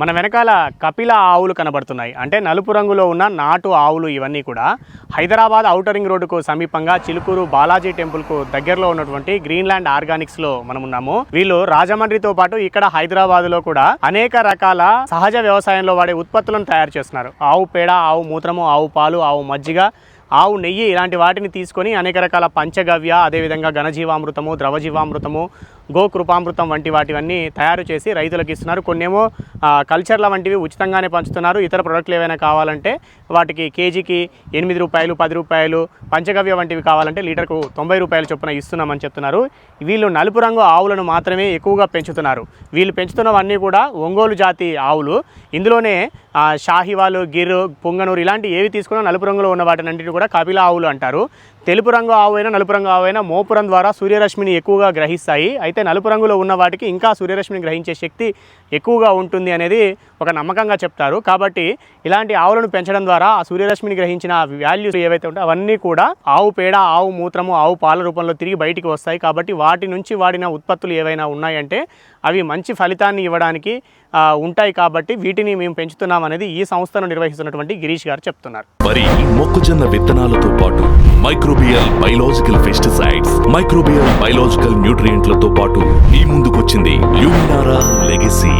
మన వెనకాల కపిల ఆవులు కనబడుతున్నాయి. అంటే నలుపు రంగులో ఉన్న నాటు ఆవులు ఇవన్నీ కూడా. హైదరాబాద్ ఔటరింగ్ రోడ్డుకు సమీపంగా చిలుకూరు బాలాజీ టెంపుల్కు దగ్గరలో ఉన్నటువంటి గ్రీన్లాండ్ ఆర్గానిక్స్లో మనం ఉన్నాము. వీళ్ళు రాజమండ్రితో పాటు ఇక్కడ హైదరాబాద్లో కూడా అనేక రకాల సహజ వ్యవసాయంలో వాడే ఉత్పత్తులను తయారు చేస్తున్నారు. ఆవు పేడ ఆవు మూత్రము ఆవు పాలు ఆవు మజ్జిగ ఆవు నెయ్యి ఇలాంటి వాటిని తీసుకొని అనేక రకాల పంచగవ్య అదేవిధంగా ఘనజీవామృతము ద్రవజీవామృతము గోకృపామృతం వంటి వాటివన్నీ తయారు చేసి రైతులకు ఇస్తున్నారు. కొన్నేమో కల్చర్ల వంటివి ఉచితంగానే పంచుతున్నారు. ఇతర ప్రొడక్ట్లు ఏవైనా కావాలంటే వాటికి కేజీకి ఎనిమిది రూపాయలు పది రూపాయలు పంచగవ్య వంటివి కావాలంటే లీటర్కు తొంభై రూపాయల చొప్పున ఇస్తున్నామని చెప్తున్నారు. వీళ్ళు నలుపు రంగు ఆవులను మాత్రమే ఎక్కువగా పెంచుతున్నారు. వీళ్ళు పెంచుతున్నవన్నీ కూడా ఒంగోలు జాతి ఆవులు. ఇందులోనే షాహివాలు గిర్ పొంగనూరు ఇలాంటి ఏవి తీసుకున్నా నలుపు రంగులో ఉన్న వాటినన్నింటిని కూడా కపిల ఆవులు అంటారు. తెలుపు రంగు ఆవు అయినా నలుపు రంగు ఆవు మోపురం ద్వారా సూర్యరశ్మిని ఎక్కువగా గ్రహిస్తాయి. అయితే నలుపు రంగులో ఉన్న వాటికి ఇంకా సూర్యరశ్మిని గ్రహించే శక్తి ఎక్కువగా ఉంటుంది అనేది ఒక నమ్మకంగా చెప్తారు. కాబట్టి ఇలాంటి ఆవులను పెంచడం ద్వారా ఆ సూర్యరశ్మిని గ్రహించిన వాల్యూస్ ఏవైతే ఉంటాయో అవన్నీ కూడా ఆవు పేడ ఆవు మూత్రము ఆవు పాల రూపంలో తిరిగి బయటికి వస్తాయి. కాబట్టి వాటి నుంచి వాడిన ఉత్పత్తులు ఏవైనా ఉన్నాయంటే అవి మంచి ఫలితాన్ని ఇవ్వడానికి ఉంటాయి. కాబట్టి వీటిని మేము పెంచుతున్నాం అనేది ఈ సంస్థను నిర్వహిస్తున్నటువంటి గిరీష్ గారు చెప్తున్నారు. వరి మొక్కజొన్న విత్తనాలతో పాటు microbial biological pesticides microbial biological న్యూట్రియంట్లతో పాటు మీ ముందుకొచ్చింది ల్యూమినారా లెగసీ.